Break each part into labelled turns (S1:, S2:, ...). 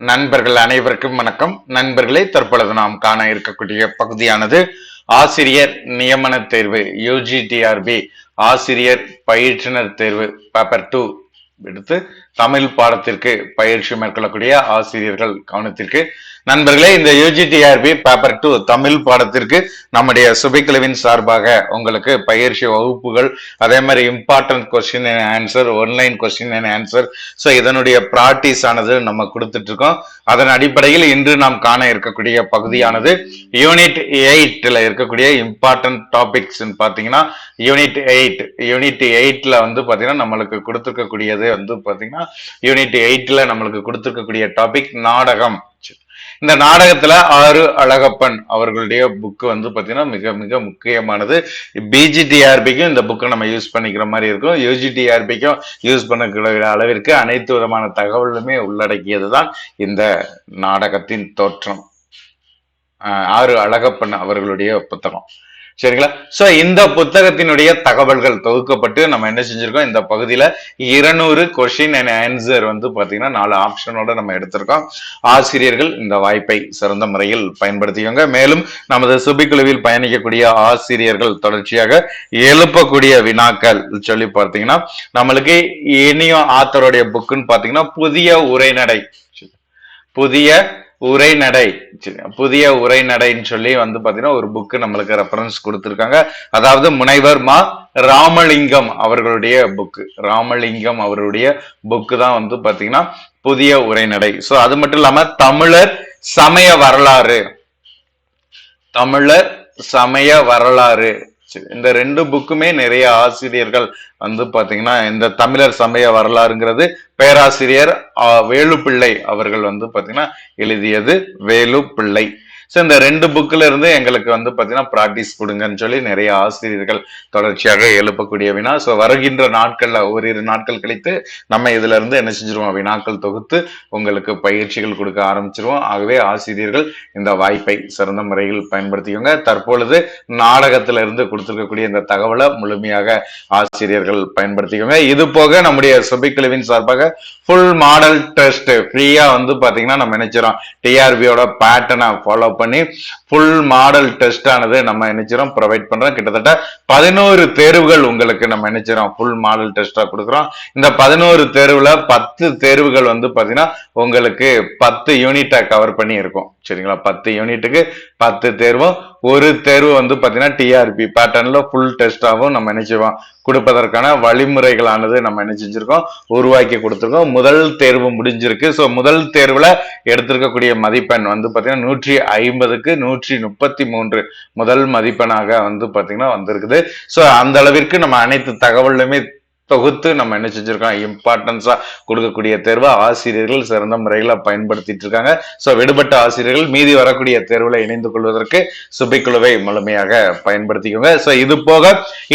S1: நண்பர்கள் அனைவருக்கும் வணக்கம். நண்பர்களே தற்பொழுது நாம் காண இருக்கக்கூடிய பகுதியானது ஆசிரியர் நியமன தேர்வு யூஜிடிஆர்பி ஆசிரியர் பயிற்றுனர் தேர்வு பேப்பர் டூ எடுத்து தமிழ் பாடத்திற்கு பயிற்சி மேற்கொள்ளக்கூடிய ஆசிரியர்கள் கவனத்திற்கு. நண்பர்களே இந்த யூஜிடிஆர்பி பேப்பர் டூ தமிழ் பாடத்திற்கு நம்முடைய சுபைக்குழுவின் சார்பாக உங்களுக்கு பயிற்சி வகுப்புகள் அதே மாதிரி important question and answer online question and answer so இதனுடைய ப்ராக்டிஸ் ஆனது நம்ம கொடுத்துட்டு இருக்கோம் அதன் அடிப்படையில் இன்று நாம் காண இருக்கக்கூடிய பகுதியானது யூனிட் எயிட்டில் இருக்கக்கூடிய இம்பார்ட்டன்ட் டாபிக்ஸ்ன்னு பார்த்தீங்கன்னா யூனிட் எயிட் யூனிட் எயிட்டில் வந்து பார்த்தீங்கன்னா நம்மளுக்கு கொடுத்துருக்கக்கூடியது வந்து பார்த்தீங்கன்னா யூனிட் எயிட்ல நம்மளுக்கு கொடுத்துருக்கக்கூடிய டாபிக் நாடகம். இந்த நாடகத்துல ஆறு அழகப்பன் அவர்களுடைய புக்கு வந்து பாத்தீங்கன்னா மிக மிக முக்கியமானது. பிஜிடிஆர்பிக்கும் இந்த புக்கை நம்ம யூஸ் பண்ணிக்கிற மாதிரி இருக்கும். யூஜிடிஆர்பிக்கும் யூஸ் பண்ணக்கூடிய அளவிற்கு அனைத்து விதமான தகவலுமே உள்ளடக்கியது தான் இந்த நாடகத்தின் தோற்றம். ஆஹ் ஆறு அழகப்பன் அவர்களுடைய புத்தகம். சரிங்களா? சோ இந்த புத்தகத்தினுடைய தகவல்கள் தொகுக்கப்பட்டு நம்ம என்ன செஞ்சிருக்கோம்? இந்த பகுதியில இருநூறு கொஸ்டின் அண்ட் ஆன்சர் வந்து பாத்தீங்கன்னா நாலு ஆப்ஷனோட நம்ம எடுத்திருக்கோம். ஆசிரியர்கள் இந்த வாய்ப்பை சிறந்த முறையில் பயன்படுத்திக்கோங்க. மேலும் நமது சுபிக்குழுவில் பயணிக்கக்கூடிய ஆசிரியர்கள் தொடர்ச்சியாக எழுப்பக்கூடிய வினாக்கள் சொல்லி பார்த்தீங்கன்னா நம்மளுக்கு இனியும் ஆத்தருடைய புக்குன்னு பாத்தீங்கன்னா புதிய உரைநடை. புதிய உரைநடை புதிய உரைநடைன்னு சொல்லி வந்து பாத்தீங்கன்னா ஒரு புக்கு நம்மளுக்கு ரெஃபரன்ஸ் கொடுத்துருக்காங்க. அதாவது முனைவர் மா ராமலிங்கம் அவர்களுடைய புக்கு ராமலிங்கம் அவருடைய புக்கு தான் வந்து பாத்தீங்கன்னா புதிய உரைநடை. சோ அது மட்டும் இல்லாம தமிழர் சமய வரலாறு. தமிழர் சமய வரலாறு. இந்த ரெண்டு புக்குமே நிறைய ஆசிரியர்கள் வந்து பாத்தீங்கன்னா இந்த தமிழர் சமய வரலாறுங்கிறது பேராசிரியர் வேலுப்பிள்ளை அவர்கள் வந்து பாத்தீங்கன்னா எழுதியது வேலுப்பிள்ளை. ஸோ இந்த ரெண்டு புக்கில் இருந்து எங்களுக்கு வந்து பார்த்தீங்கன்னா ப்ராக்டிஸ் கொடுங்கன்னு சொல்லி நிறைய ஆசிரியர்கள் தொடர்ச்சியாக எழுப்பக்கூடிய வினா. ஸோ வருகின்ற நாட்களில் ஓரிரு நாட்கள் கழித்து நம்ம இதுல இருந்து என்ன செஞ்சிருவோம்? வினாக்கள் தொகுத்து உங்களுக்கு பயிற்சிகள் கொடுக்க ஆரம்பிச்சிருவோம். ஆகவே ஆசிரியர்கள் இந்த வாய்ப்பை சிறந்த முறையில் பயன்படுத்திக்கோங்க. தற்பொழுது நாடகத்தில இருந்து கொடுத்துருக்கக்கூடிய இந்த தகவலை முழுமையாக ஆசிரியர்கள் பயன்படுத்திக்கோங்க. இது போக நம்முடைய சுபிக்குழுவின் சார்பாக ஃபுல் மாடல் டெஸ்ட் ஃப்ரீயா வந்து பாத்தீங்கன்னா நம்ம நினைச்சிரோம் டிஆர்பியோட பேட்டர்னை ஃபாலோ பண்ணி ஃபுல் மாடல் டெஸ்ட் ஆனது நம்ம நினைச்சிரோம் ப்ரொவைட் பண்றோம். கிட்டத்தட்ட பதினோரு தேர்வுகள் உங்களுக்கு நம்ம நினைச்சிரோம் ஃபுல் மாடல் டெஸ்டா கொடுக்குறோம். இந்த பதினோரு தேர்வுல பத்து தேர்வுகள் வந்து பாத்தீங்கன்னா உங்களுக்கு பத்து யூனிட்டை கவர் பண்ணி இருக்கும் சரிங்களா? பத்து யூனிட்டுக்கு பத்து தேர்வும் ஒரு தேர்வு வந்து பாத்தீங்கன்னா டிஆர்பி பேட்டர்ன்ல ஃபுல் டெஸ்டாகவும் நம்ம நினைச்சுவோம் கொடுப்பதற்கான வழிமுறைகளானது நம்ம என்ன செஞ்சிருக்கோம் உருவாக்கி கொடுத்துருக்கோம். முதல் தேர்வு முடிஞ்சிருக்கு. ஸோ முதல் தேர்வுல எடுத்திருக்கக்கூடிய மதிப்பெண் வந்து பாத்தீங்கன்னா நூற்றி ஐம்பதுக்கு நூற்றி முப்பத்தி மூன்று முதல் மதிப்பெண்ணாக வந்து பாத்தீங்கன்னா வந்திருக்குது. ஸோ அந்த அளவிற்கு நம்ம அனைத்து தகவலுமே தொகுத்து நம்ம என்ன செஞ்சிருக்கோம்? இம்பார்ட்டன்ஸா கொடுக்கக்கூடிய தேர்வை ஆசிரியர்கள் சிறந்த முறையில பயன்படுத்திட்டு இருக்காங்க. சோ விடுபட்ட ஆசிரியர்கள் மீதி வரக்கூடிய தேர்வுல இணைந்து கொள்வதற்கு சுபிக்குழுவை முழுமையாக பயன்படுத்திக்கோங்க. சோ இது போக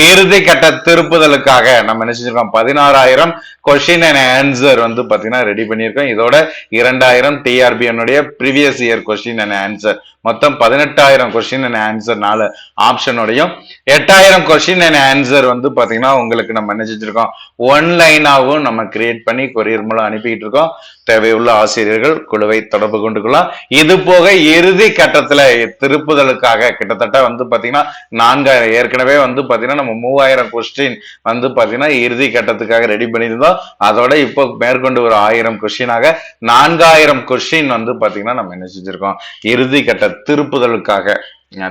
S1: இறுதி கட்ட திருப்புதலுக்காக நம்ம என்ன செஞ்சிருக்கோம்? பதினாறாயிரம் கொஸ்டின் அண்ட் ஆன்சர் வந்து பாத்தீங்கன்னா ரெடி பண்ணியிருக்கோம். இதோட இரண்டாயிரம் டிஆர்பிஎன்னுடைய previous year question and answer மொத்தம் பதினெட்டாயிரம் கொஸ்டின் அண்ட் ஆன்சர் நாலு ஆப்ஷனோடையும் எட்டாயிரம் கொஸ்டின் அண்ட் ஆன்சர் வந்து பாத்தீங்கன்னா உங்களுக்கு நம்ம என்ன செஞ்சிருக்கோம்? ஒன்லைனாகவும் நம்ம கிரியேட் பண்ணி கொரியர் மூலம் அனுப்பிக்கிட்டு இருக்கோம். தேவையுள்ள ஆசிரியர்கள் குழுவை தொடர்பு கொண்டுக்கலாம் இது போக இறுதி கட்டத்துல திருப்புதலுக்காக கிட்டத்தட்ட வந்து பாத்தீங்கன்னா நான்காயிரம் ஏற்கனவே வந்து பாத்தீங்கன்னா நம்ம மூவாயிரம் கொஸ்டின் வந்து பாத்தீங்கன்னா இறுதி கட்டத்துக்காக ரெடி பண்ணியிருந்தோம். அதோட இப்போ மேற்கொண்டு ஒரு ஆயிரம் கொஸ்டினாக நான்காயிரம் கொஸ்டின் வந்து பாத்தீங்கன்னா நம்ம என்ன செஞ்சிருக்கோம்? இறுதி கட்ட திருப்புதலுக்காக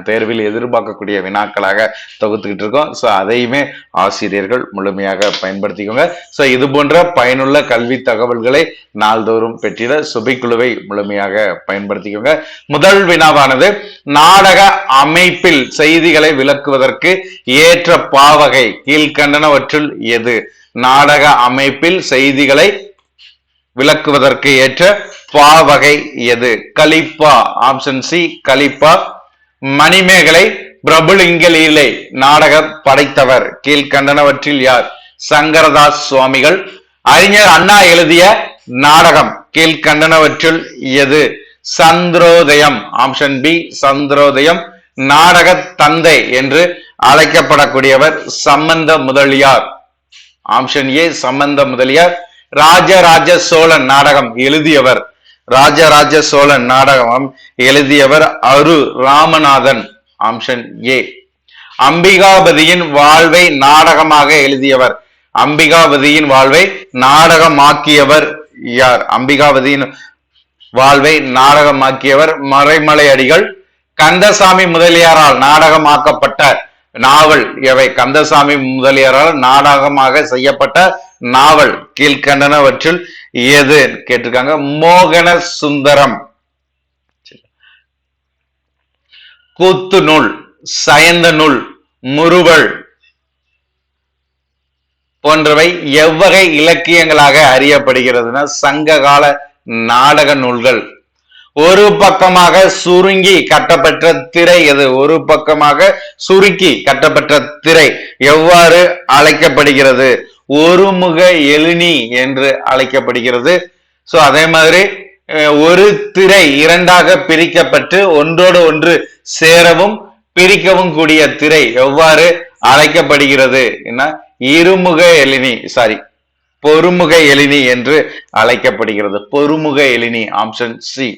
S1: தேர்வில் எதிர்பார்க்கக்கூடிய வினாக்களாக தொகுத்துக்கிட்டு இருக்கோம். ஸோ அதையுமே ஆசிரியர்கள் முழுமையாக பயன்படுத்திக்கோங்க. ஸோ இது போன்ற பயனுள்ள கல்வி தகவல்களை நாள்தோறும் பெற்றிட சுபைக்குழுவை முழுமையாக பயன்படுத்திக்கோங்க. முதல் வினாவானது நாடக அமைப்பில் செய்திகளை விளக்குவதற்கு ஏற்ற பாவகை கீழ்கண்டனவற்றுள் எது? நாடக அமைப்பில் செய்திகளை விளக்குவதற்கு ஏற்ற பாவகை எது? கலிப்பா ஆப்ஷன் சி கலிப்பா. மணிமேகலை பிரபுலிங்கலீலை நாடக படைத்தவர் கீழ்கண்டனவற்றில் யார்? சங்கரதாஸ் சுவாமிகள். அறிஞர் அண்ணா எழுதிய நாடகம் கீழ்கண்டனவற்றுள் எது? Chandrodayam option B Chandrodayam. நாடக தந்தை என்று அழைக்கப்படக்கூடியவர் Sambandha Mudaliar. Option A Sambandha Mudaliar. Rajaraja Cholan நாடகம் எழுதியவர். ராஜராஜ சோழன் நாடகம் எழுதியவர் அரு ராமநாதன் ஆம்ஷன் ஏ அம்பிகாபதியின் வாழ்வை நாடகமாக எழுதியவர். அம்பிகாபதியின் வாழ்வை நாடகமாக்கியவர் யார்? அம்பிகாபதியின் வாழ்வை நாடகமாக்கியவர் மறைமலை அடிகள் கந்தசாமி முதலியாரால் நாடகமாக்கப்பட்ட நாவல் எவை? கந்தசாமி முதலியாரால் நாடகமாக செய்யப்பட்ட நாவல் கீழ்கண்டனவற்றில் எது கேட்டிருக்காங்க. மோகன சுந்தரம் கூத்து நூல் சயந்த நூல் முறுவல் போன்றவை எவ்வகை இலக்கியங்களாக அறியப்படுகிறதுனா சங்ககால நாடக நூல்கள். ஒரு பக்கமாக சுருங்கி கட்டப்பட்ட திரை எது? ஒரு பக்கமாக சுருக்கி கட்டப்பட்ட திரை எவ்வாறு அழைக்கப்படுகிறது? ஒருமுக எழுனி என்று அழைக்கப்படுகிறது. சோ அதே மாதிரி ஒரு திரை இரண்டாக பிரிக்கப்பட்டு ஒன்றோடு ஒன்று சேரவும் பிரிக்கவும் கூடிய திரை எவ்வாறு அழைக்கப்படுகிறது என்ன இருமுக எழினி சாரி பொறுமுக எழினி என்று அழைக்கப்படுகிறது. பொறுமுக எழினி ஆப்ஷன் சி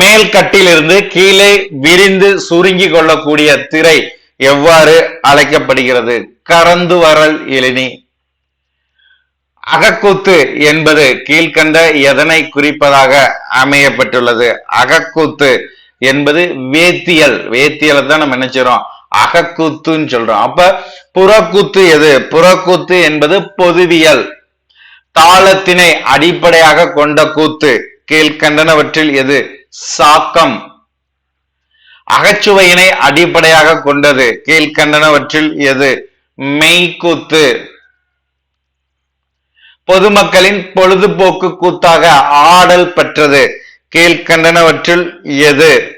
S1: மேல்கட்டிலிருந்து கீழே விரிந்து சுருங்கி கொள்ளக்கூடிய திரை எவ்வாறு அழைக்கப்படுகிறது? கறந்து வரல் எழினி. அகக்கூத்து என்பது கீழ்கண்ட எதனை குறிப்பதாக அமையப்பட்டுள்ளது? அகக்கூத்து என்பது வேத்தியல். வேத்தியலை தான் நம்ம நினைச்சிடறோம் அகக்கூத்துன்னு சொல்றோம். அப்ப புறக்கூத்து எது? புறக்கூத்து என்பது பொதுவியல். தாளத்தினை அடிப்படையாக கொண்ட கூத்து. கீழ்கண்டனவற்றில் எது? சாக்கம். அகச்சுவையினை அடிப்படையாக கொண்டது. கீழ்கண்டனவற்றில் எது? மெய்க்கூத்து. பொதுமக்களின் பொழுதுபோக்கு கூத்தாக ஆடல் பெற்றது. கீழ்கண்டனவற்றில் எது?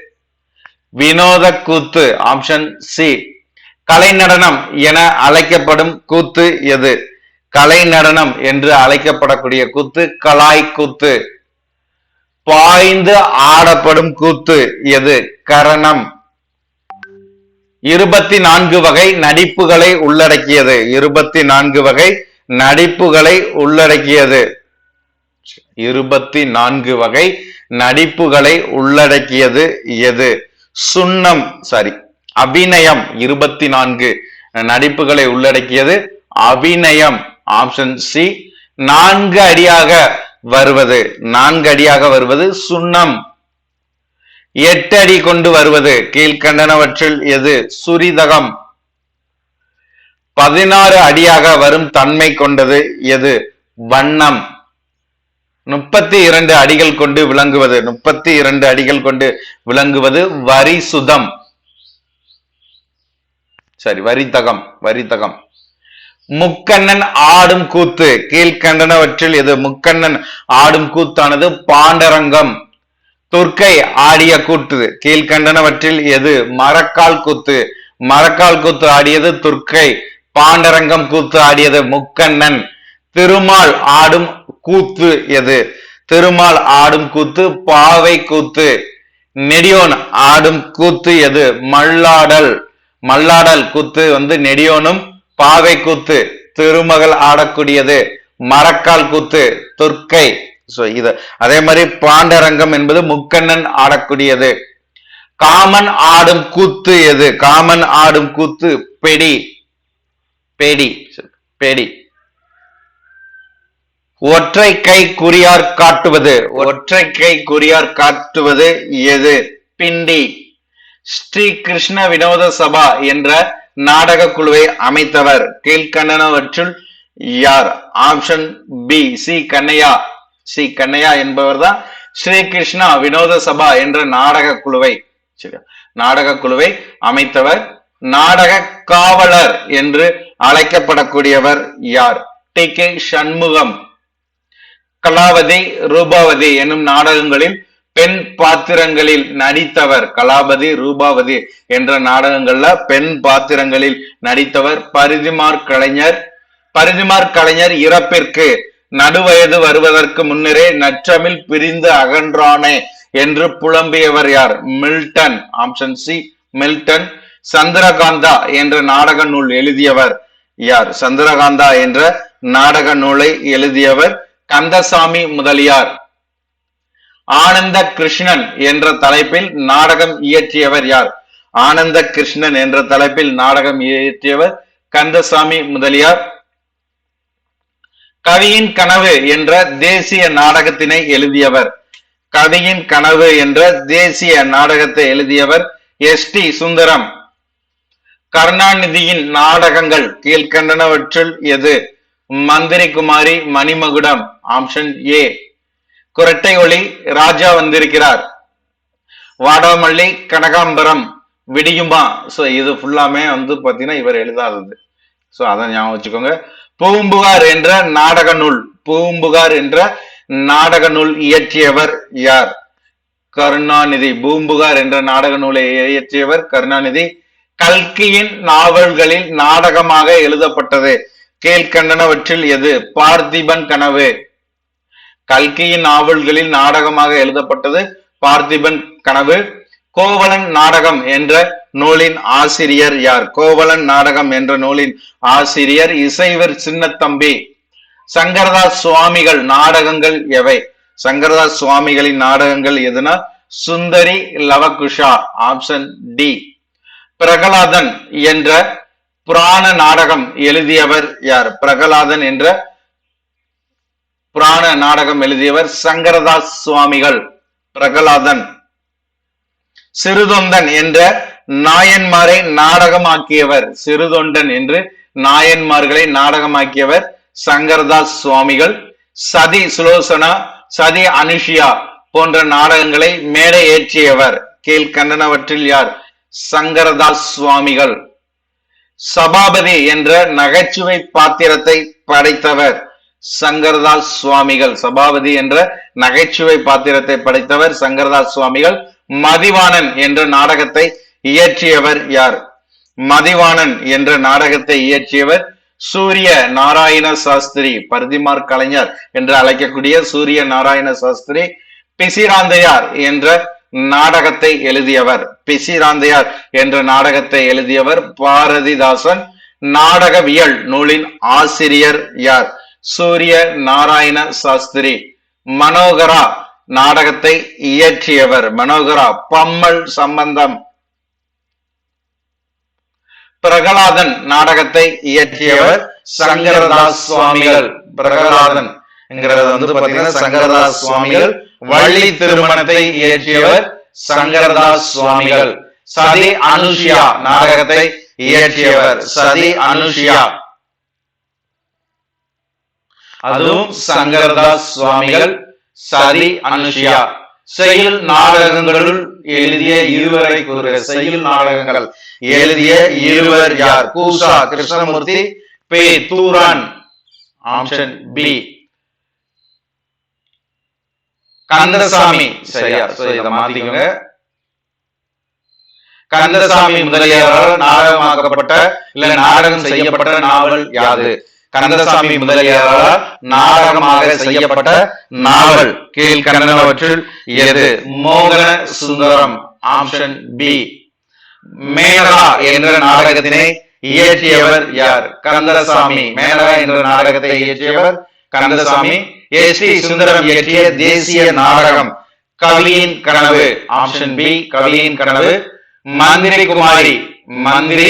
S1: வினோத கூத்து ஆப்ஷன் சி கலை நடனம் என அழைக்கப்படும் கூத்து எது? கலை நடனம் என்று அழைக்கப்படக்கூடிய கூத்து கலாய் கூத்து. பாய்ந்து ஆடப்படும் கூத்து எது? கரணம். இருபத்தி நான்கு வகை நடிப்புகளை உள்ளடக்கியது. இருபத்தி நான்கு வகை நடிப்புகளை உள்ளடக்கியது. இருபத்தி நான்கு வகை நடிப்புகளை உள்ளடக்கியது எது? சுண்ணம் சாரி அபிநயம். இருபத்தி நான்கு நடிப்புகளை உள்ளடக்கியது அபிநயம். ஆப்ஷன் சி நான்கு அடியாக வருவது. நான்கு அடியாக வருவது சுண்ணம். எட்டு அடி கொண்டு வருவது கீழ்கண்டனவற்றில் எது? சுரிதகம். பதினாறு அடியாக வரும் தன்மை கொண்டது எது? வண்ணம். முப்பத்தி இரண்டு அடிகள் கொண்டு விளங்குவது. முப்பத்தி இரண்டு அடிகள் கொண்டு விளங்குவது வரிசுதம். சரி வரித்தகம் வரித்தகம் முக்கண்ணன் ஆடும் கூத்து. கீழ்கண்டனவற்றில் எது? முக்கண்ணன் ஆடும் கூத்தானது பாண்டரங்கம். துர்க்கை ஆடிய கூத்து. கீழ்கண்டனவற்றில் எது? மரக்கால் கூத்து. மரக்கால் கூத்து ஆடியது துர்க்கை பாண்டரங்கம் கூத்து ஆடியது முக்கண்ணன். திருமால் ஆடும் கூத்து எது? திருமால் ஆடும் கூத்து பாவை கூத்து. நெடியோன் ஆடும் கூத்து எது? மல்லாடல். மல்லாடல் கூத்து வந்து நெடியோனும் பாவை கூத்து. திருமகள் ஆடக்கூடியது மரக்கால் கூத்து. துர்க்கை சோ இது அதே மாதிரி பாண்டரங்கம் என்பது முக்கண்ணன் ஆடக்கூடியது. காமன் ஆடும் கூத்து எது? காமன் ஆடும் கூத்து பெடி. பெடி பெடி. ஒற்றை கை குறியார் காட்டுவது. ஒற்றை கை குறியார் காட்டுவது எது? பிண்டி. ஸ்ரீ கிருஷ்ண வினோத சபா என்ற நாடக குழுவை அமைத்தவர் கீழ்கண்ணனவற்றுள் யார்? Option B C Kannaiya. Sri Kannaiya என்பவர் தான் ஸ்ரீ கிருஷ்ணா வினோத சபா என்ற நாடக குழுவை சரி, நாடக குழுவை அமைத்தவர் நாடக காவலர் என்று அழைக்கப்படக்கூடியவர் யார்? டி. கே. சண்முகம். கலாவதி ரூபாவதி என்னும் நாடகங்களில் பெண் பாத்திரங்களில் நடித்தவர். கலாபதி ரூபாவதி என்ற நாடகங்கள்ல பெண் பாத்திரங்களில் நடித்தவர் பரிதிமார் கலைஞர். பரிதிமார் கலைஞர் இறப்பிற்கு நடுவயது வருவதற்கு முன்னரே நற்றமிழ் பிரிந்து அகன்றானே என்று புலம்பியவர் யார்? Milton option C Milton. Chandrakanta என்ற நாடக நூல் எழுதியவர் யார்? சந்திரகாந்தா என்ற நாடக நூலை எழுதியவர் கந்தசாமி முதலியார். ஆனந்த கிருஷ்ணன் என்ற தலைப்பில் நாடகம் இயற்றியவர் யார்? ஆனந்த கிருஷ்ணன் என்ற தலைப்பில் நாடகம் இயற்றியவர் கந்தசாமி முதலியார். கவியின் கனவு என்ற தேசிய நாடகத்தினை எழுதியவர். கவியின் கனவு என்ற தேசிய நாடகத்தை எழுதியவர் எஸ் டி சுந்தரம். கருணாநிதியின் நாடகங்கள் கீழ்கண்டனவற்றில் எது? மந்திரி குமாரி மணிமகுடம் ஆப்ஷன் ஏ. குரட்டை ஒளி ராஜா வந்திருக்கிறார். வாடாமல்லி கனகாம்பரம் விடியுமா சோ இது ஃபுல்லாமே வந்து பாத்தீங்கன்னா இவர் எழுதாதது. சோ அதை ஞாபகம் வச்சுக்கோங்க. பூம்புகார் என்ற நாடக நூல் பூம்புகார் என்ற நாடக நூல் இயற்றியவர் யார்? கருணாநிதி பூம்புகார் என்ற நாடக நூலை இயற்றியவர் கருணாநிதி. கல்கியின் நாவல்களில் நாடகமாக எழுதப்பட்டது. கீழ்கண்டனவற்றில் எது? பார்த்திபன் கனவு. கல்கியின் நாவல்களில் நாடகமாக எழுதப்பட்டது பார்த்திபன் கனவு. கோவலன் நாடகம் என்ற நூலின் ஆசிரியர் யார்? கோவலன் நாடகம் என்ற நூலின் ஆசிரியர் இசைவர் சின்னத்தம்பி. சங்கரதாஸ் சுவாமிகள் நாடகங்கள் எவை? சங்கரதாஸ் சுவாமிகளின் நாடகங்கள் எதுனா? Sundari Lavakusha option D. Prahladan என்ற புராண நாடகம் எழுதியவர் யார்? பிரகலாதன் என்ற புராண நாடகம் எழுதியவர் சங்கரதாஸ் சுவாமிகள். பிரகலாதன். சிறுதொந்தன் என்ற நாயன்மாரை நாடகமாக்கியவர். சிறுதொண்டன் என்று நாயன்மார்களை நாடகமாக்கியவர் சங்கரதாஸ் சுவாமிகள். சதி சுலோசனா சதி அனுஷியா போன்ற நாடகங்களை மேடை ஏற்றியவர். கீழ்கண்டனவற்றில் யார்? சங்கரதாஸ் சுவாமிகள். சபாபதி என்ற நகைச்சுவை பாத்திரத்தை படைத்தவர் சங்கரதாஸ் சுவாமிகள். சபாபதி என்ற நகைச்சுவை பாத்திரத்தை படைத்தவர் சங்கரதாஸ் சுவாமிகள். மதிவாணன் என்ற நாடகத்தை இயற்றியவர் யார்? மதிவாணன் என்ற நாடகத்தை இயற்றியவர் சூரிய நாராயண சாஸ்திரி பர்திமார் கலைஞர் என்று அழைக்கக்கூடிய சூரிய நாராயண சாஸ்திரி பிசிராந்தையார் என்ற நாடகத்தை எழுதியவர். பிசிராந்தையார் என்ற நாடகத்தை எழுதியவர் பாரதிதாசன் நாடகவியல் நூலின் ஆசிரியர் யார்? சூரிய நாராயண சாஸ்திரி மனோகரா நாடகத்தை இயற்றியவர் மனோகரா பம்மல் சம்பந்தம். பிரகலாதன் நாடகத்தை இயற்றியவர் சங்கரதாஸ் சுவாமிகள். பிரகலாதன் என்கிறது வந்து பாத்தீங்கன்னா சங்கரதாஸ் சுவாமிகள். வள்ளி திருமணத்தை இயற்றியவர் சங்கரதாஸ் சுவாமிகள். சதி அனுஷியா நாடகத்தை இயற்றியவர். சதி அனுஷியா. அதுவும் சங்கரதாஸ் சுவாமிகள். சதி அனுஷியா. செயல் நாடகங்களுள் எழுதிய இருவரை கூறுகிற செயல் நாடகங்கள். எழுதிய இருவர் யார்? Kusa Krishnamurthy Pe தூரான். Option B Kandasamy. சரியா? சோ மாத்திக்கோங்க. கந்தசாமி முதலியாரால் நாடகமாக்கப்பட்ட இல்ல நாடகம் செய்யப்பட்ட நாவல் யாது கந்தசாமி முதலியாரால் நாடகமாக செய்யப்பட்ட நாவல். கீழ்கண்டனவற்றில் எது? மோகன சுந்தரம். ஆப்ஷன் பி மேலா என்ற நாடகத்தினை இயற்றியவர் யார்? கந்தசாமி. மேலா என்ற நாடகத்தை இயற்றியவர் கந்தசாமி. எஸ் டி சுந்தரம் இயற்றிய தேசிய நாடகம். கவியின் கனவு. ஆப்ஷன் பி கவியின் கனவு. மந்திரி குமாரி மந்திரி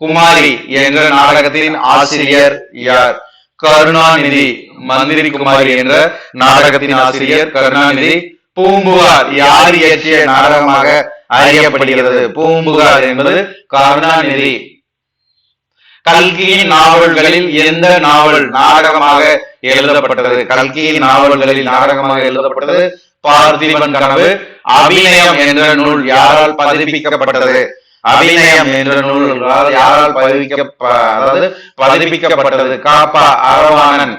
S1: குமாரி என்ற நாடகத்தின் ஆசிரியர் யார்? கருணாநிதி மந்திரி குமாரி என்ற நாடகத்தின் ஆசிரியர் கருணாநிதி. பூம்புகார் யார் இயற்றிய நாடகமாக அறியப்படுகிறது? பூம்புகார் என்பது கருணாநிதி. கல்கியின் நாவல்களில் எந்த நாவல் நாடகமாக எழுதப்பட்டது? கல்கியின் நாவல்களில் நாடகமாக எழுதப்பட்டது பார்த்திபன் கனவு அபிநயம் என்ற நூல் யாரால் பதிப்பிக்கப்பட்டது? அபிநயம் என்ற நூல் யாரால் பதிவிக்க அதாவது பதிப்பிக்கப்பட்டது காப்பா அரவாணன்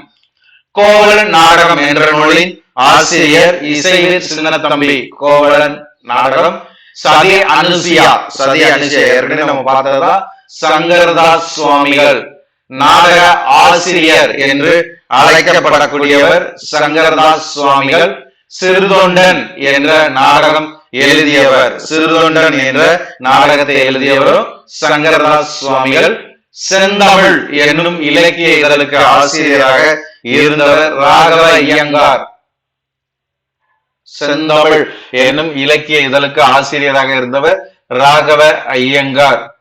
S1: கோவலன் நாடகம் என்ற நூலின் ஆசிரியர் இசைவீர் சின்னத்தம்பி கோவலன் நாடகம். சதி அனுசியா சதி அனுசியா ஏற்கனவே நம்ம பார்த்ததா? சங்கரதாஸ் சுவாமிகள். நாடக ஆசிரியர் என்று அழைக்கப்படக்கூடியவர் சங்கரதாஸ் சுவாமிகள். சிறுதொண்டன் என்ற நாடகம் எழுதியவர் சிறுதொண்டன் என்ற நாடகத்தை எழுதியவரும் சங்கரதாஸ் சுவாமிகள். செந்தமிழ் என்னும் இலக்கிய இதழுக்கு ஆசிரியராக இருந்தவர் ராகவ ஐயங்கார். செந்தமிழ் என்னும் இலக்கிய இதழுக்கு ஆசிரியராக இருந்தவர் ராகவ ஐயங்கார்.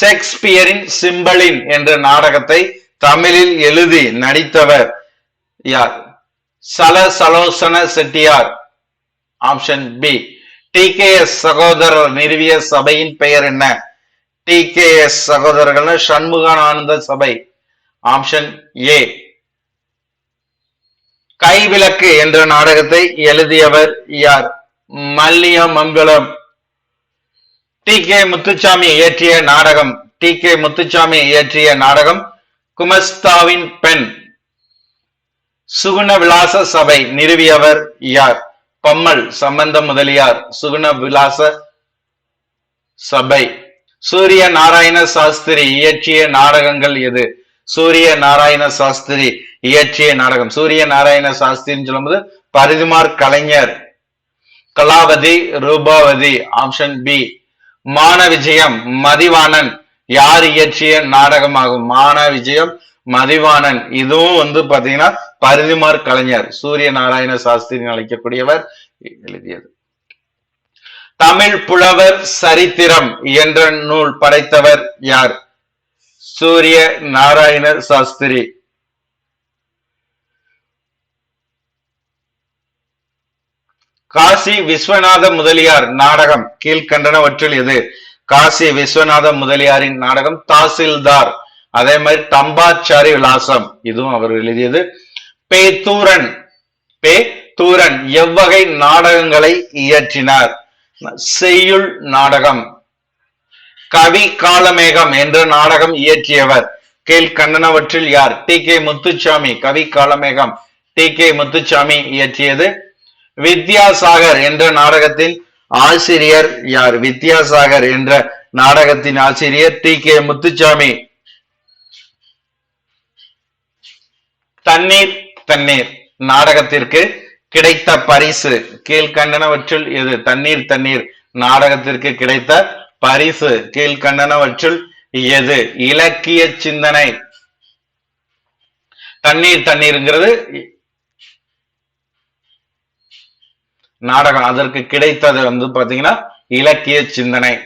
S1: ஷேக்ஸ்பியரின் சிம்பலின் என்ற நாடகத்தை தமிழில் எழுதி நடித்தவர் யார்? சல சலோசன Chettiar. Option B. T K S சகோதரர் நிறுவிய சபையின் பெயர் என்ன? டி கே எஸ் சகோதரர்கள் சண்முகானந்த சபை. ஆப்ஷன் ஏ கைவிளக்கு என்ற நாடகத்தை எழுதியவர் யார்? மல்லியமங்கலம். டி கே முத்துச்சாமி இயற்றிய நாடகம். டி கே முத்துச்சாமி இயற்றிய நாடகம் குமஸ்தாவின் பெண். சுகுண விலாச சபை நிறுவியவர் யார்? பம்மல் சம்பந்த முதலியார் சுகுண விலாச சபை. சூரிய நாராயண சாஸ்திரி இயற்றிய நாடகங்கள் எது? சூரிய நாராயண சாஸ்திரி இயற்றிய நாடகம். சூரிய நாராயண சாஸ்திரின்னு சொல்லும்போது பரிதிமார் கலைஞர். Kalavathi Roopavathi option B. மான விஜயம் மதிவாணன். யார் இயற்றிய நாடகமாகும்? மான விஜயம் மதிவாணன். இதுவும் வந்து பாத்தீங்கன்னா பரிதிமார் கலைஞர் சூரிய நாராயண சாஸ்திரி அழைக்கக்கூடியவர் எழுதியது. தமிழ் புலவர் சரித்திரம் என்ற நூல் படைத்தவர் யார்? சூரிய நாராயண சாஸ்திரி. காசி விஸ்வநாத முதலியார் நாடகம் கீழ்கண்டனவற்றில் எது? காசி விஸ்வநாத முதலியாரின் நாடகம் தாசில்தார். அதே மாதிரி தம்பாச்சாரி விலாசம் இதுவும் அவர் எழுதியது. பேத்தூரன் பே தூரன் எவ்வகை நாடகங்களை இயற்றினார்? செய்யுள் நாடகம் கவி காலமேகம் என்ற நாடகம் இயற்றியவர். கீழ்கண்டனவற்றில் யார்? T K Muthusamy Kavi Kalamegam. T K Muthusamy இயற்றியது. Vidyasagar என்ற நாடகத்தின் ஆசிரியர் யார்? வித்யாசாகர் என்ற நாடகத்தின் ஆசிரியர் டி கே முத்துச்சாமி. தண்ணீர் தண்ணீர். நாடகத்திற்கு கிடைத்த பரிசு. கீழ்கண்டனவற்றுள் எது தண்ணீர் தண்ணீர். நாடகத்திற்கு கிடைத்த பரிசு. கீழ்கண்டனவற்றுள் எது? இலக்கிய சிந்தனை. தண்ணீர் தண்ணீர்ங்கிறது நாடகம். அதற்கு கிடைத்தது வந்து பாத்தீங்கன்னா இலக்கிய சிந்தனை.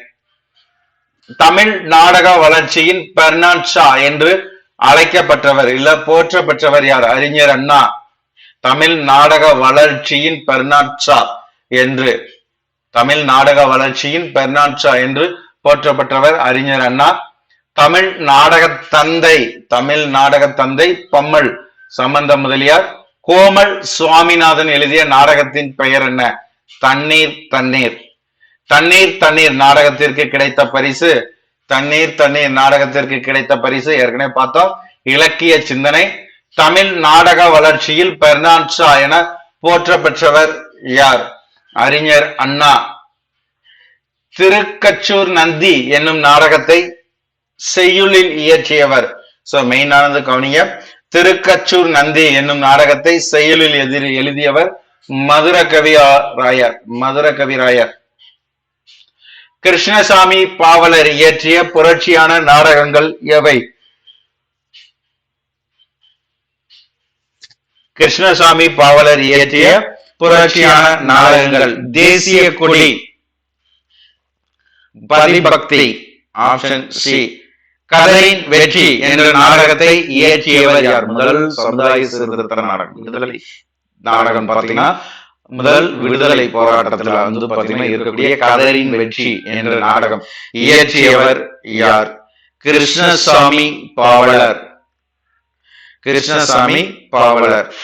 S1: தமிழ் நாடக வளர்ச்சியின் பெர்னாட்ஷா என்று அழைக்கப்பட்டவர் இல்ல போற்றப்பட்டவர் யார்? அறிஞர் அண்ணா. தமிழ் நாடக வளர்ச்சியின் பெர்னாட்சா என்று. தமிழ் நாடக வளர்ச்சியின் பெர்னாட்சா என்று போற்றப்பட்டவர் அறிஞர் அண்ணா. தமிழ் நாடக தந்தை தமிழ் நாடக தந்தை பம்மல் சம்பந்த முதலியார். கோமல் சுவாமிநாதன் எழுதிய நாடகத்தின் பெயர் என்ன? தண்ணீர் தண்ணீர். தண்ணீர் தண்ணீர் நாடகத்திற்கு கிடைத்த பரிசு தண்ணீர் தண்ணீர் நாடகத்திற்கு கிடைத்த பரிசு ஏற்கனவே பார்த்தோம். இலக்கிய சிந்தனை தமிழ் நாடக வளர்ச்சியில் பெர்னான்ஷா என போற்ற பெற்றவர் யார்? அறிஞர் அண்ணா. திருக்கச்சூர் நந்தி என்னும் நாடகத்தை செய்யுளில் இயற்றியவர். சோ மெயினானது கவனிய திருக்கச்சூர் நந்தி என்னும் நாடகத்தை செய்யுளில் எதிர் எழுதியவர் மதுர கவி ராயர். மதுர கவிராயர் கிருஷ்ணசாமி பாவலர் இயற்றிய புரட்சியான நாடகங்கள் எவை? கிருஷ்ணசாமி பாவலர் இயற்றிய புரட்சியான நாடகங்கள். தேசிய கொடி. பதிபக்தி. Option C. கதையின் வெற்றி என்ற நாடகத்தை இயற்றியவர் யார்? முதல் சமுதாய சீர்திருத்த நாடகம். நாடகம் பாத்தீங்கன்னா முதல் விடுதலை போராட்டத்துல வந்து பாத்தீங்கன்னா இருக்கக்கூடிய கதரின் வெற்றி என்ற நாடகம். இயற்றியவர் யார்? கிருஷ்ணசாமி பாவலர். கிருஷ்ணசாமி பாவலர்.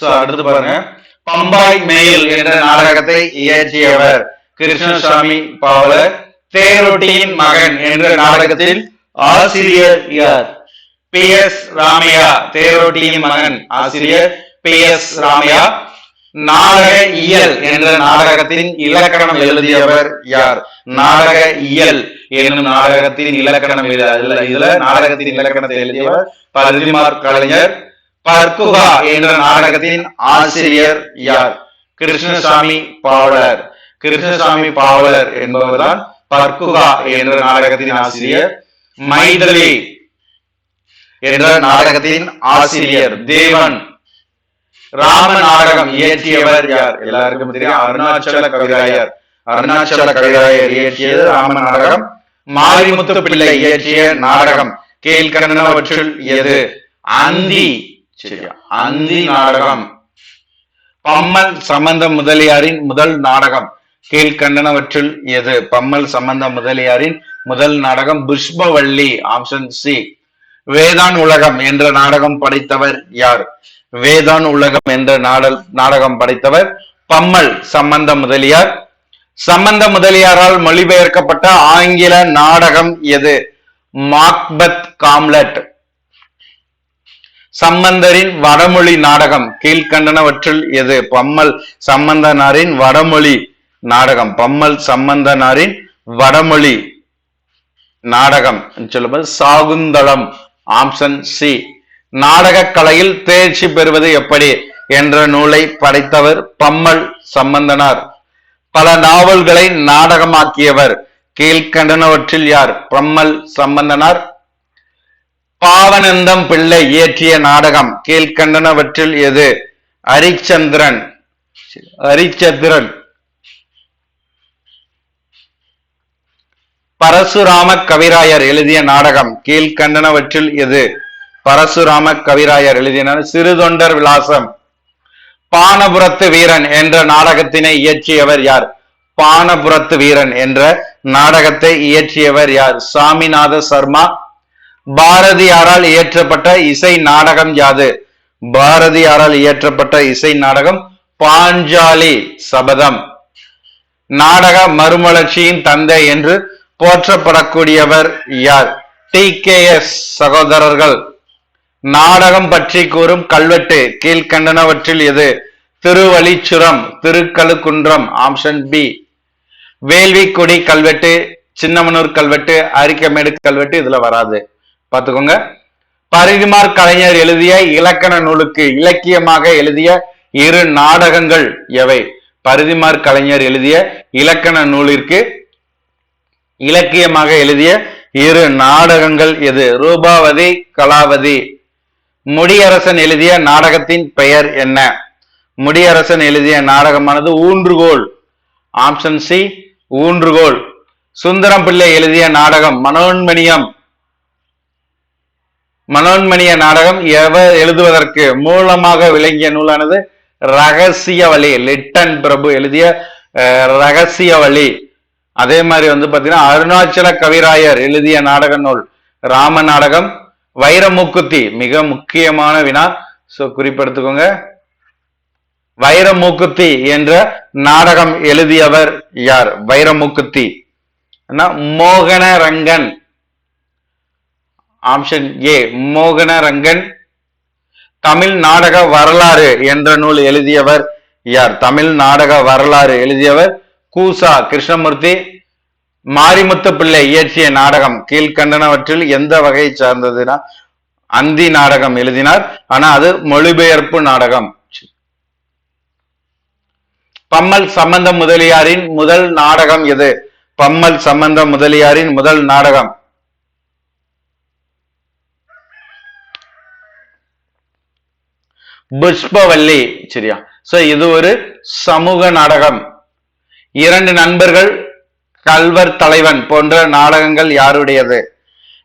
S1: சோ அடுத்து பாருங்க. பம்பாய் மேல் என்ற நாடகத்தை இயற்றியவர் கிருஷ்ணசாமி பாவலர். தேரொட்டியின் மகன் என்ற நாடகத்தில் ஆசிரியர் யார்? பி எஸ் ராமையா தேரோட்டியின் மகன் ஆசிரியர் பி எஸ் ராமையா. நாடக இயல் என்ற நாடகத்தின் இலக்கணம் எழுதியவர் யார்? நாடக இயல் என்னும் நாடகத்தின் இலக்கணம் இதுல நாடகத்தின் இலக்கணத்தை எழுதியவர் பரிதிமார் கலைஞர் பர்குகா என்ற நாடகத்தின் ஆசிரியர் யார்? கிருஷ்ணசாமி பாவலர். கிருஷ்ணசாமி பாவலர் என்பவர்தான் பர்குகா என்ற நாடகத்தின் ஆசிரியர். மைதலி என்ற நாடகத்தின் ஆசிரியர் தேவன். ராம நாடகம் இயற்றியவர் யார்? எல்லாருக்கும் தெரியும் அருணாச்சல கவிராயர். அருணாச்சல கவிராயர் இயற்றியது ராம நாடகம் மாரிமுத்து பிள்ளை இயற்றிய நாடகம். கீழ்கண்டனவற்றுள் எது? அந்தி. சரியா அந்தி நாடகம். பம்மல் சம்பந்த முதலியாரின் முதல் நாடகம். கீழ்கண்டனவற்றுள் எது? பம்மல் சம்பந்த முதலியாரின் முதல் நாடகம். Pushpavalli option C. வேதான் உலகம் என்ற நாடகம் படைத்தவர் யார்? வேதான் உலகம் என்ற நாடல் நாடகம் படைத்தவர் பம்மல் சம்பந்த முதலியார். சம்பந்த முதலியாரால் மொழிபெயர்க்கப்பட்ட ஆங்கில நாடகம் எது? மாக்பத் காம்லெட். சம்பந்தரின் வடமொழி நாடகம் கீழ்கண்டனவற்றில் எது? பம்மல் சம்பந்தனாரின் வடமொழி நாடகம். பம்மல் சம்பந்தனாரின் வடமொழி நாடகம். சொல்லும்போது சாகுந்தளம். Option C. நாடக கலையில் தேர்ச்சி பெறுவது எப்படி என்ற நூலை படைத்தவர் பம்மல் சம்பந்தனார். பல நாவல்களை நாடகமாக்கியவர் கீழ்கண்டனவற்றில் யார்? பம்மல் சம்பந்தனார். பாவனந்தம் பிள்ளை இயற்றிய நாடகம் கீழ்கண்டனவற்றில் எது? ஹரிச்சந்திரன் ஹரிச்சந்திரன் பரசுராம கவிராயர் எழுதிய நாடகம் கீழ்கண்டனவற்றில் எது? பரசுராம கவிராயர் எழுதிய நாடகம் சிறுதொண்டர் விலாசம். பானபுரத்து வீரன் என்ற நாடகத்தினை இயற்றியவர் யார்? பானபுரத்து வீரன் என்ற நாடகத்தை இயற்றியவர் யார்? சாமிநாத சர்மா. பாரதியாரால் இயற்றப்பட்ட இசை நாடகம் யாது? பாரதியாரால் இயற்றப்பட்ட இசை நாடகம் பாஞ்சாலி சபதம். நாடக மறுமலர்ச்சியின் தந்தை என்று போற்றப்படக்கூடியவர் யார்? டி. கே. எஸ். சகோதரர்கள். நாடகம் பற்றி கூறும் கல்வெட்டு கீழ்கண்டனவற்றில் எது? Thiruvalisuram Thirukazhukundram option B. Velvikudi கல்வெட்டு சின்னமனூர் கல்வெட்டு அரிக்கமேடு கல்வெட்டு இதுல வராது. பார்த்துக்கோங்க. பரிதிமார் கலைஞர் எழுதிய இலக்கண நூலுக்கு இலக்கியமாக எழுதிய இரு நாடகங்கள் எவை? பரிதிமார் கலைஞர் எழுதிய இலக்கண நூலிற்கு இலக்கியமாக எழுதிய இரு நாடகங்கள் எது? ரூபாவதி கலாவதி. முடியரசன் எழுதிய நாடகத்தின் பெயர் என்ன? முடியரசன் எழுதிய நாடகமானது ஊன்றுகோல் ஆப்ஷன் சி ஊன்றுகோல் சுந்தரம் பிள்ளை எழுதிய நாடகம் மனோன்மணியம். மனோன்மணிய நாடகம் எவர் எழுதுவதற்கு மூலமாக விளங்கிய நூலானது ரகசிய வழி லிட்டன் பிரபு எழுதிய ரகசிய வழி அதே மாதிரி வந்து பார்த்தீங்கன்னா அருணாச்சல கவிராயர் எழுதிய நாடக நூல் ராம நாடகம் வைரமூக்குத்தி மிக முக்கியமான வினா. ஸோ குறிப்பெடுத்துக்கோங்க. வைரமூக்குத்தி என்ற நாடகம் எழுதியவர் யார்? வைரமூக்குத்தி. மோகன ரங்கன் ஆப்ஷன் ஏ மோகனரங்கன். தமிழ் நாடக வரலாறு என்ற நூல் எழுதியவர் யார்? தமிழ் நாடக வரலாறு எழுதியவர் கூசா கிருஷ்ணமூர்த்தி மாரிமுத்து பிள்ளை இயற்றிய நாடகம் கீழ்கண்டனவற்றில் எந்த வகையை சார்ந்ததுன்னா அந்தி நாடகம் எழுதினார். ஆனா அது மொழிபெயர்ப்பு நாடகம். பம்மல் சம்பந்த முதலியாரின் முதல் நாடகம் எது? பம்மல் சம்பந்த முதலியாரின் முதல் நாடகம். புஷ்பவல்லி சரியா? சோ இது ஒரு சமூக நாடகம். இரண்டு நண்பர்கள் கல்வர் தலைவன் போன்ற நாடகங்கள் யாருடையது?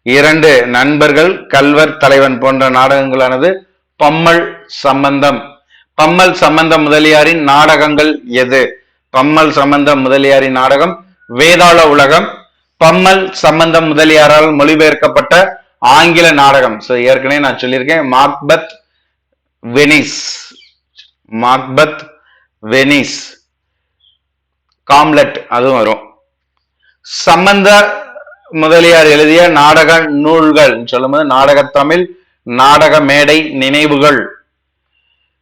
S1: இரண்டு நண்பர்கள் கல்வர் தலைவன் போன்ற நாடகங்களானது பம்மல் சம்பந்தம். பம்மல் சம்பந்த முதலியாரின் நாடகங்கள் எது? பம்மல் சம்பந்த முதலியாரின் நாடகம் வேதாள உலகம். பம்மல் சம்பந்தம் முதலியாரால் மொழிபெயர்க்கப்பட்ட ஆங்கில நாடகம். சோ ஏற்கனவே நான் சொல்லியிருக்கேன் மாக்பத் வெனிஸ். மாக்பத் வெனிஸ். காம்லெட் அதுவும் வரும். சம்பந்த முதலியார் எழுதிய நாடக நூல்கள் சொல்லும்போது நாடக தமிழ் நாடக மேடை நினைவுகள்.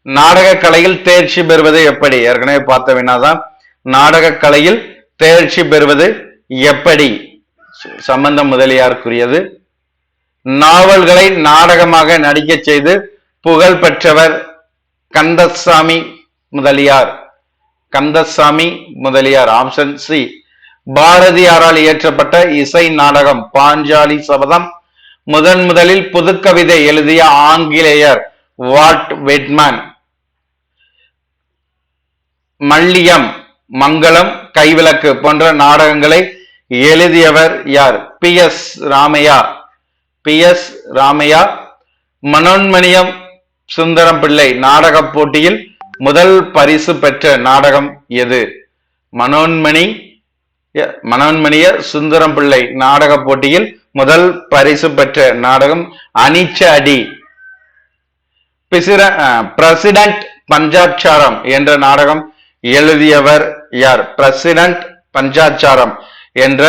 S1: நாடக கலையில் தேர்ச்சி பெறுவது எப்படி? ஏற்கனவே பார்த்த வினாதான் நாடக கலையில் தேர்ச்சி பெறுவது எப்படி? சம்பந்த முதலியாருக்குரியது. நாவல்களை நாடகமாக நடிக்க செய்து புகழ் பெற்றவர் Kandasamy Mudaliar. Kandasamy Mudaliar option C. பாரதியாரால் இயற்றப்பட்ட இசை நாடகம் பாஞ்சாலி சபதம். முதன் முதலில் புதுக்கவிதை எழுதிய ஆங்கிலேயர் வாட் வெட்மேன். மல்லியம் மங்களம் கைவிளக்கு போன்ற நாடகங்களை எழுதியவர் யார்? P. S. Ramaiah. P. S. Ramaiah Manonmaniam Sundaram Pillai நாடக போட்டியில் முதல் பரிசு பெற்ற நாடகம் எது? மனோன்மணி மனோன்மணிய சுந்தரம் பிள்ளை நாடக போட்டியில் முதல் பரிசு பெற்ற நாடகம் அனிச்ச அடி. பிரசிடண்ட் பஞ்சாட்சாரம் என்ற நாடகம் எழுதியவர் யார்? பிரசிடண்ட் பஞ்சாச்சாரம் என்ற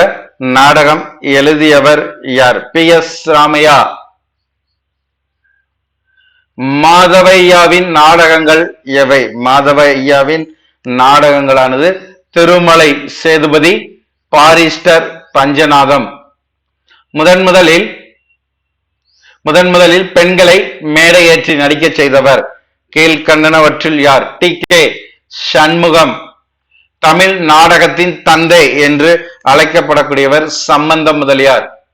S1: நாடகம் எழுதியவர் யார்? P S Ramaiah. மாதவையாவின் நாடகங்கள் எவை? மாதவையாவின் நாடகங்களானது திருமலை சேதுபதி பாரிஸ்டர் பஞ்சநாதம். முதன் முதலில் முதன் முதலில் பெண்களை மேடையேற்றி நடிக்க செய்தவர் கீழ்கண்டனவற்றில் யார்? டி. கே. சண்முகம். தமிழ் நாடகத்தின் தந்தை என்று அழைக்கப்படக்கூடியவர் சம்பந்த முதலியார்.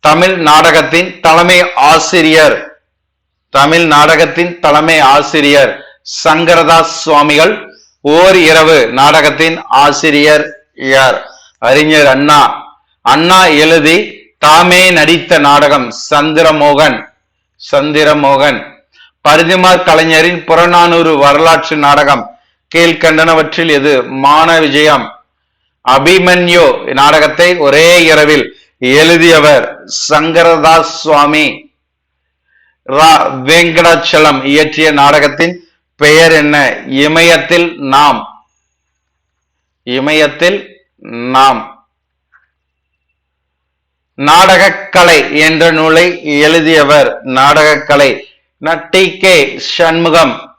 S1: தமிழ் நாடகத்தின் தலைமை ஆசிரியர் தமிழ் நாடகத்தின் தலைமை ஆசிரியர் சங்கரதாஸ் சுவாமிகள் ஓர் இரவு நாடகத்தின் ஆசிரியர் யார்? அறிஞர் அண்ணா. அண்ணா எழுதி தாமே நடித்த நாடகம் சந்திரமோகன் சந்திரமோகன். பரிதிமார் கலைஞரின் புறநானூறு வரலாற்று நாடகம் கீழ்கண்டனவற்றில் எது? மான விஜயம் அபிமன்யோ நாடகத்தை ஒரே இரவில் எழுதியவர் சங்கரதாஸ் சுவாமி. ரா வெங்கடாச்சலம் இயற்றிய நாடகத்தின் பெயர் என்ன? இமயத்தில் நாம். இமயத்தில் நாம். நாடகக்கலை என்ற நூலை எழுதியவர் நாடகக்கலை டி. கே. சண்முகம்.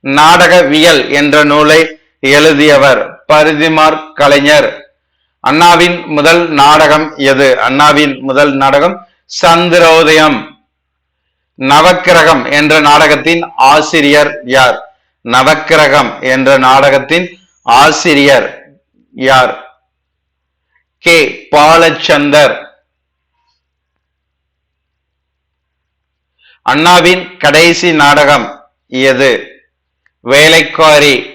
S1: நாடகவியல் என்ற நூலை எழுதியவர் பரிதிமார் கலைஞர். அண்ணாவின் முதல் நாடகம் எது? அண்ணாவின் முதல் நாடகம் சந்திரோதயம். நவக்கிரகம் என்ற நாடகத்தின் ஆசிரியர் யார்? நவக்கிரகம் என்ற நாடகத்தின் ஆசிரியர் யார்? கே. பாலச்சந்தர். அண்ணாவின் கடைசி நாடகம் எது? வேலைக்காரி.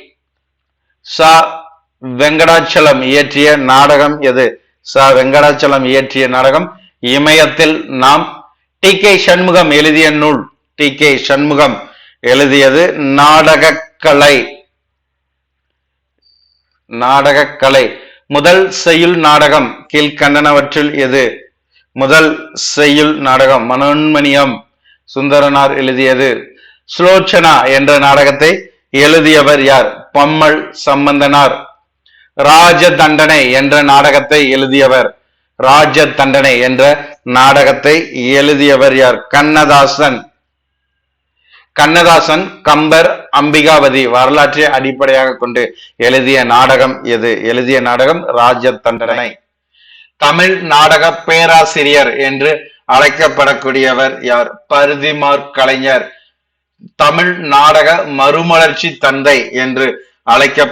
S1: சா. வெங்கடாச்சலம் இயற்றிய நாடகம் எது? சா. வெங்கடாச்சலம் இயற்றிய நாடகம் இமயத்தில் நாம் டி கே சண்முகம் எழுதிய நூல். டி கே சண்முகம் எழுதியது நாடகக்கலை. நாடகக்கலை. முதல் செய்யுள் நாடகம் கீழ்கண்டனவற்றில் எது? முதல் செய்யுள் நாடகம் மனோன்மணியம் சுந்தரனார் எழுதியது. சுலோச்சனா என்ற நாடகத்தை எழுதியவர் யார்? பம்மல் சம்பந்தனார். ராஜ தண்டனை என்ற நாடகத்தை எழுதியவர். ராஜ தண்டனை என்ற நாடகத்தை எழுதியவர் யார்? கண்ணதாசன். கண்ணதாசன் கம்பர் அம்பிகாவதி வரலாற்றை அடிப்படையாக கொண்டு எழுதிய நாடகம் எது? எழுதிய நாடகம் ராஜ தண்டனை தமிழ் நாடக பேராசிரியர் என்று அழைக்கப்படக்கூடியவர் யார்? பருதிமார் கலைஞர். தமிழ் நாடக மறுமலர்ச்சி தந்தை என்று அழைக்க